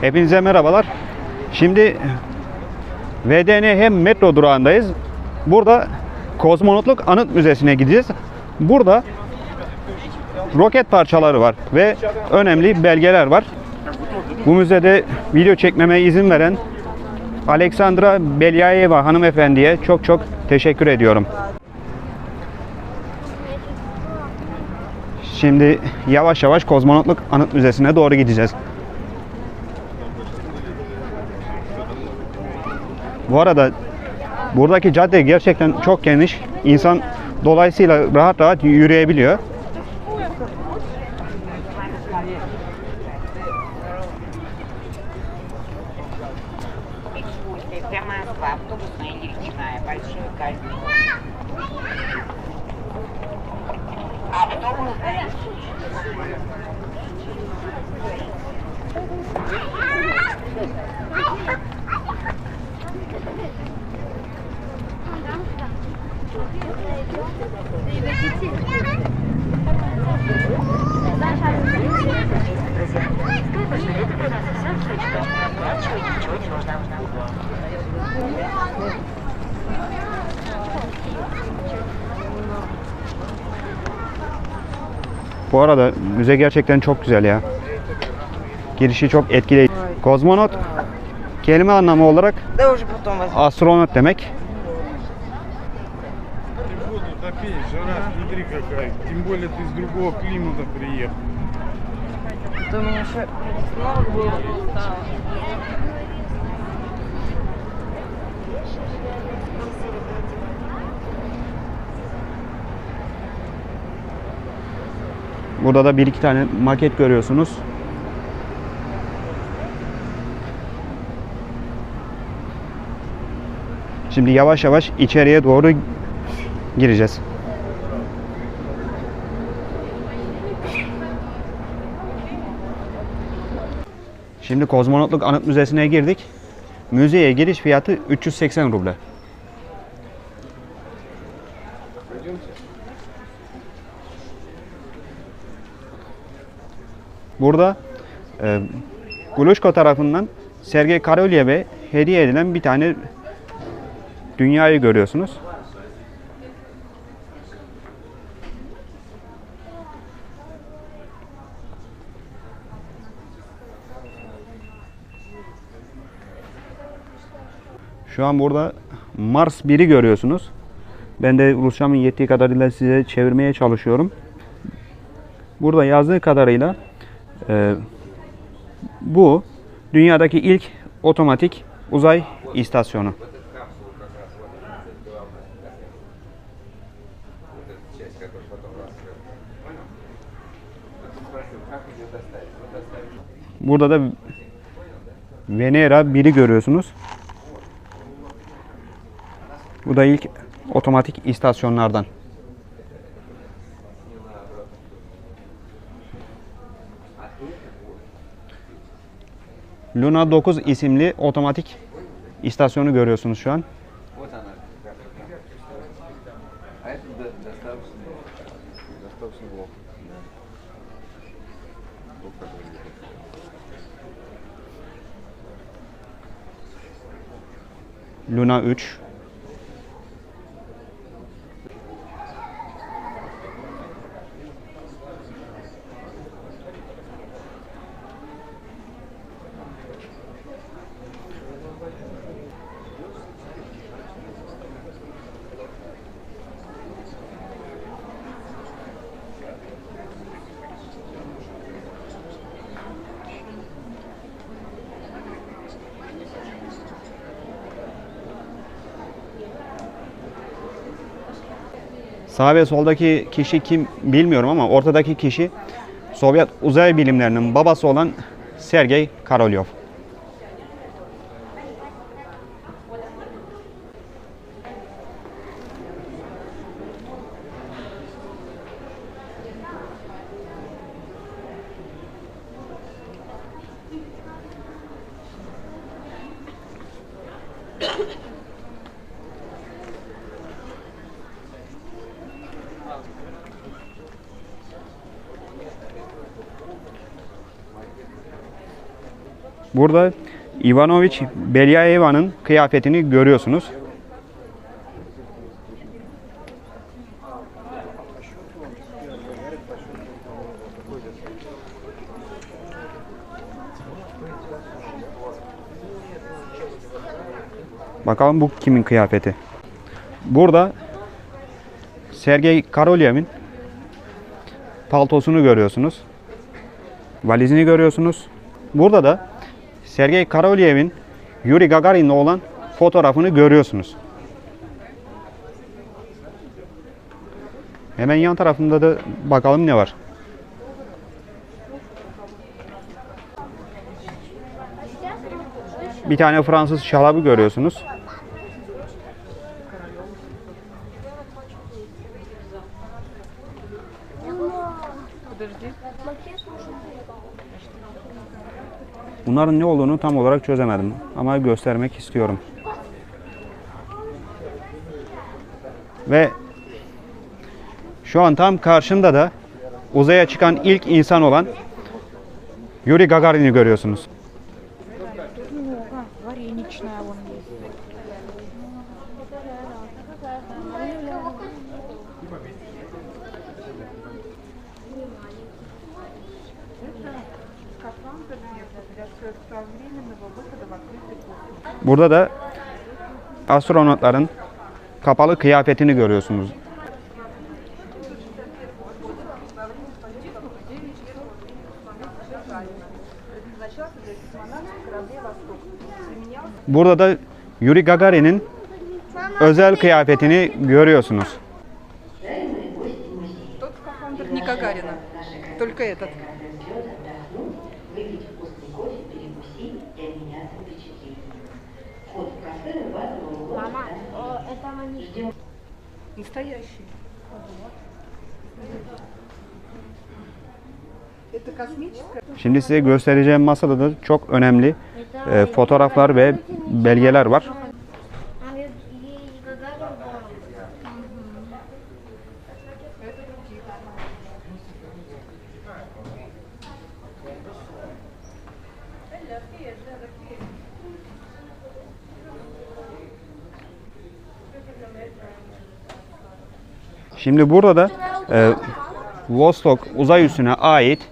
Hepinize merhabalar. Şimdi VDN hem metro durağındayız. Burada Kozmonotluk Anıt Müzesi'ne gideceğiz. Burada roket parçaları var ve önemli belgeler var. Bu müzede video çekmeme izin veren Aleksandra Belyayeva hanımefendiye çok çok teşekkür ediyorum. Şimdi yavaş yavaş Kozmonotluk Anıt Müzesi'ne doğru gideceğiz. Bu arada buradaki cadde gerçekten çok geniş. İnsan dolayısıyla rahat rahat yürüyebiliyor. Bu arada müze gerçekten çok güzel ya. Girişi çok etkileyici. Kozmonot kelime anlamı olarak astronot demek. Погоду топей, жара, смотри какая. Тем более ты с другого климата приехал. Это у меня еще снова было. Burada da bir iki tane maket görüyorsunuz. Şimdi yavaş yavaş içeriye doğru gireceğiz. Şimdi Kozmonotluk Anıt Müzesi'ne girdik. Müzeye giriş fiyatı 380 ruble. Burada e, Glushko tarafından Sergey Korolyev'e hediye edilen bir tane dünyayı görüyorsunuz. Şu an burada Mars 1'i görüyorsunuz. Ben de Rusçamın yettiği kadarıyla size çevirmeye çalışıyorum. Burada yazdığı kadarıyla e, bu dünyadaki ilk otomatik uzay istasyonu. Burada da Venera 1'i görüyorsunuz. Bu da ilk otomatik istasyonlardan. Luna 9 isimli otomatik istasyonu görüyorsunuz şu an. Luna 3 Sağ ve soldaki kişi kim bilmiyorum ama ortadaki kişi Sovyet uzay bilimlerinin babası olan Sergey Korolyov. Burada Ivanoviç Belyayeva'nın kıyafetini görüyorsunuz. Bakalım bu kimin kıyafeti? Burada Sergey Korolyev'in paltosunu görüyorsunuz. Valizini görüyorsunuz. Burada da Sergey Korolyev'in Yuri Gagarin'le olan fotoğrafını görüyorsunuz. Hemen yan tarafında da bakalım ne var. Bir tane Fransız şalabı görüyorsunuz. Bunların ne olduğunu tam olarak çözemedim ama göstermek istiyorum. Ve şu an tam karşımda da uzaya çıkan ilk insan olan Yuri Gagarin'i görüyorsunuz. Burada da astronotların kapalı kıyafetini görüyorsunuz. Burada da Yuri Gagarin'in özel kıyafetini görüyorsunuz. Тот скафандр не Гагарина, только этот. Настоящий. Это космическая? Şimdi size göstereceğim masada da çok önemli e, fotoğraflar ve belgeler var. Şimdi burada da e, Vostok uzay üssüne ait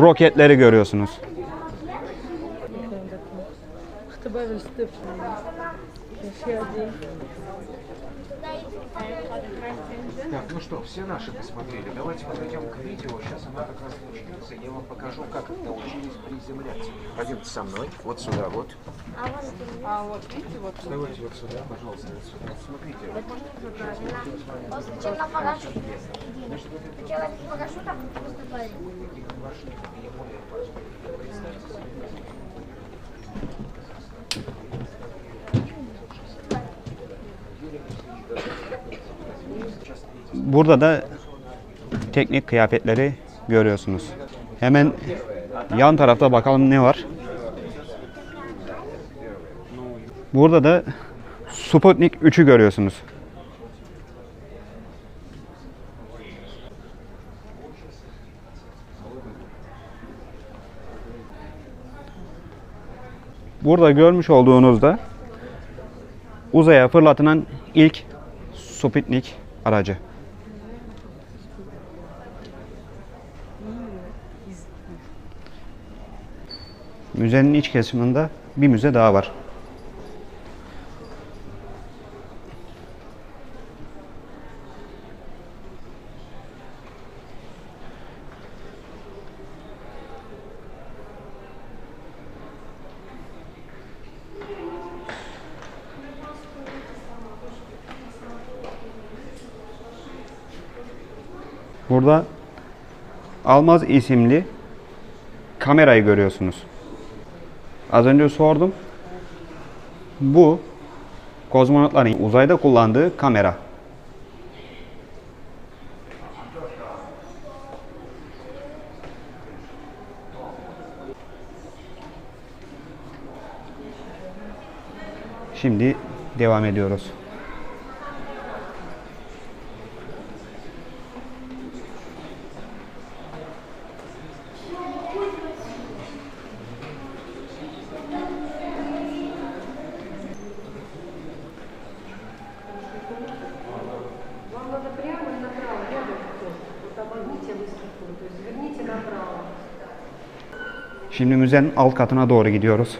roketleri görüyorsunuz. Так, ну что, все наши посмотрели. Давайте подойдем к видео. Сейчас она как раз начнется. Я вам покажу, как научились приземляться. Пойдемте со мной. Вот сюда, вот. А вот, видите, вот Давайте вот сюда, пожалуйста, вот сюда. Смотрите. Чем на парашют? Сначала с парашютом поступали. Burada da teknik kıyafetleri görüyorsunuz. Hemen yan tarafta bakalım ne var. Burada da Sputnik 3'ü görüyorsunuz. Burada görmüş olduğunuzda uzaya fırlatılan ilk Sputnik aracı. Müzenin iç kısmında bir müze daha var. Burada Almaz isimli kamerayı görüyorsunuz. Az önce sordum. Bu kozmonotların uzayda kullandığı kamera. Şimdi devam ediyoruz. Şimdi müzenin alt katına doğru gidiyoruz.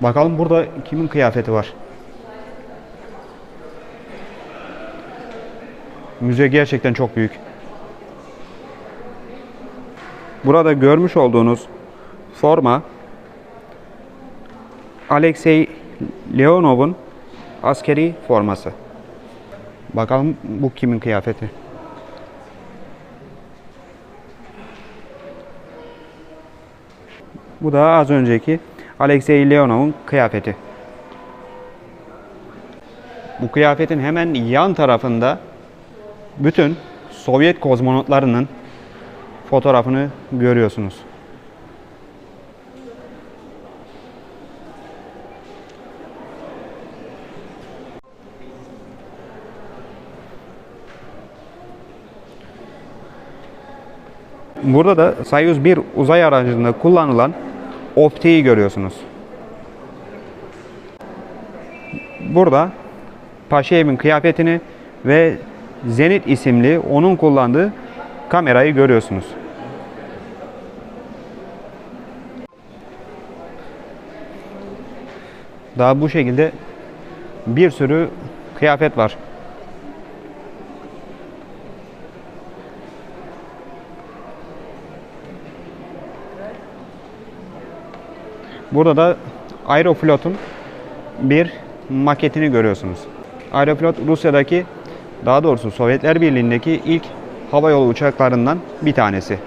Bakalım burada kimin kıyafeti var? Müze gerçekten çok büyük. Burada görmüş olduğunuz forma Alexey Leonov'un askeri forması. Bakalım bu kimin kıyafeti? Bu da az önceki Alexey Leonov'un kıyafeti. Bu kıyafetin hemen yan tarafında bütün Sovyet kozmonotlarının fotoğrafını görüyorsunuz. Burada da Soyuz 1 uzay aracında kullanılan optiği görüyorsunuz. Burada Paşaev'in kıyafetini ve Zenit isimli onun kullandığı kamerayı görüyorsunuz. Daha bu şekilde bir sürü kıyafet var. Burada da Aeroflot'un bir maketini görüyorsunuz. Aeroflot Rusya'daki daha doğrusu Sovyetler Birliği'ndeki ilk havayolu uçaklarından bir tanesi.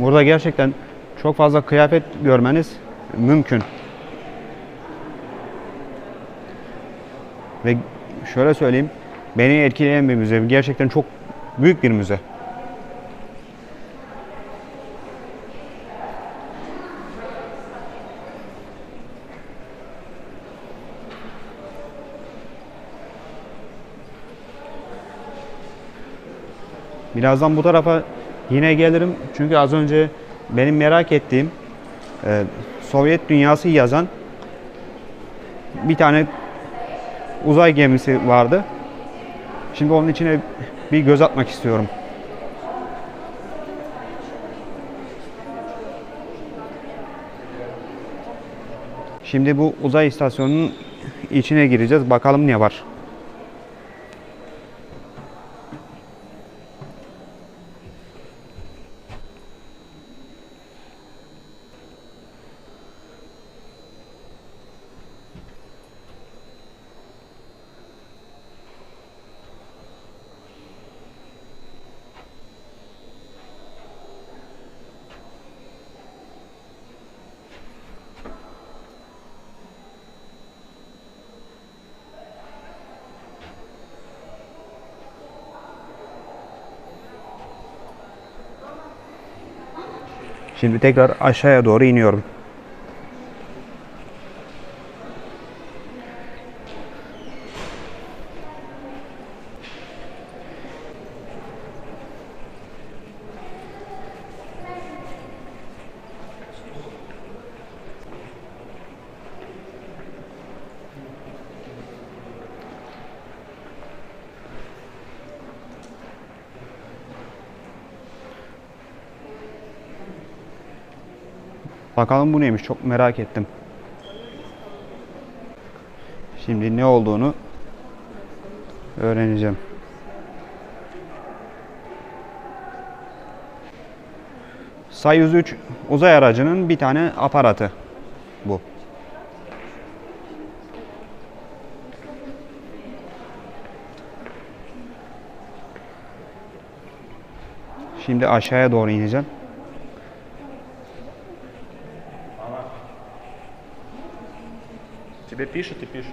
Burada gerçekten çok fazla kıyafet görmeniz mümkün. Ve şöyle söyleyeyim, beni etkileyen bir müze. Gerçekten çok büyük bir müze. Birazdan bu tarafa yine gelirim. Çünkü az önce benim merak ettiğim e, Sovyet dünyası yazan bir tane uzay gemisi vardı. Şimdi onun içine bir göz atmak istiyorum. Şimdi bu uzay istasyonunun içine gireceğiz. Bakalım ne var. Şimdi tekrar aşağıya doğru iniyorum. Bakalım bu neymiş çok merak ettim. Şimdi ne olduğunu öğreneceğim. Soyuz 3 uzay aracının bir tane aparatı bu. Şimdi aşağıya doğru ineceğim. Тебе пишут и пишут.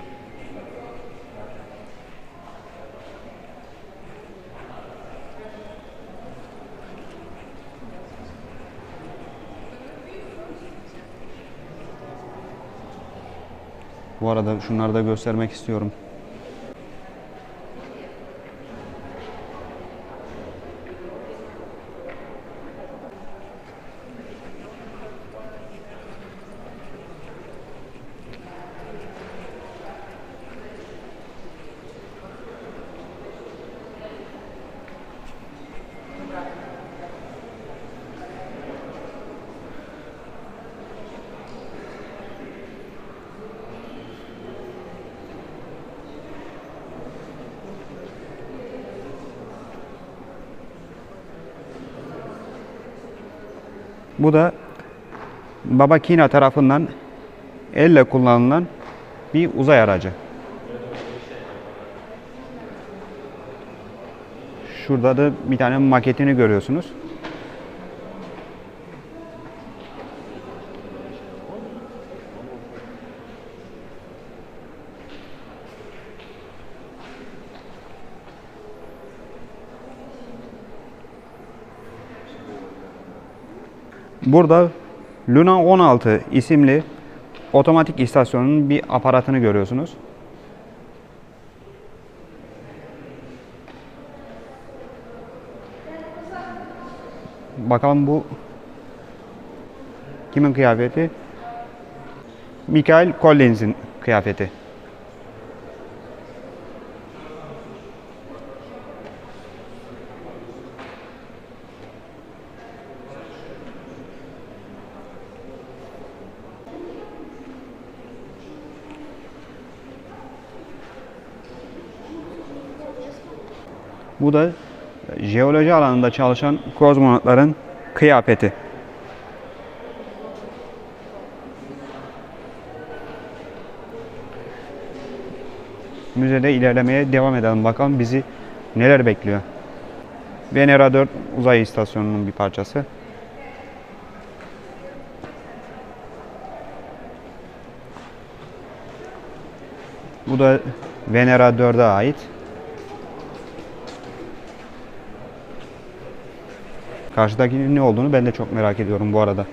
Bu arada şunları da göstermek istiyorum. Bu da Baba Kina tarafından elle kullanılan bir uzay aracı. Şurada da bir tane maketini görüyorsunuz. Burada Luna 16 isimli otomatik istasyonun bir aparatını görüyorsunuz. Bakalım bu kimin kıyafeti? Michael Collins'in kıyafeti. Bu da jeoloji alanında çalışan kozmonotların kıyafeti. Müzede ilerlemeye devam edelim bakalım bizi neler bekliyor. Venera 4 uzay istasyonunun bir parçası. Bu da Venera 4'e ait. Karşıdakinin ne olduğunu ben de çok merak ediyorum bu arada.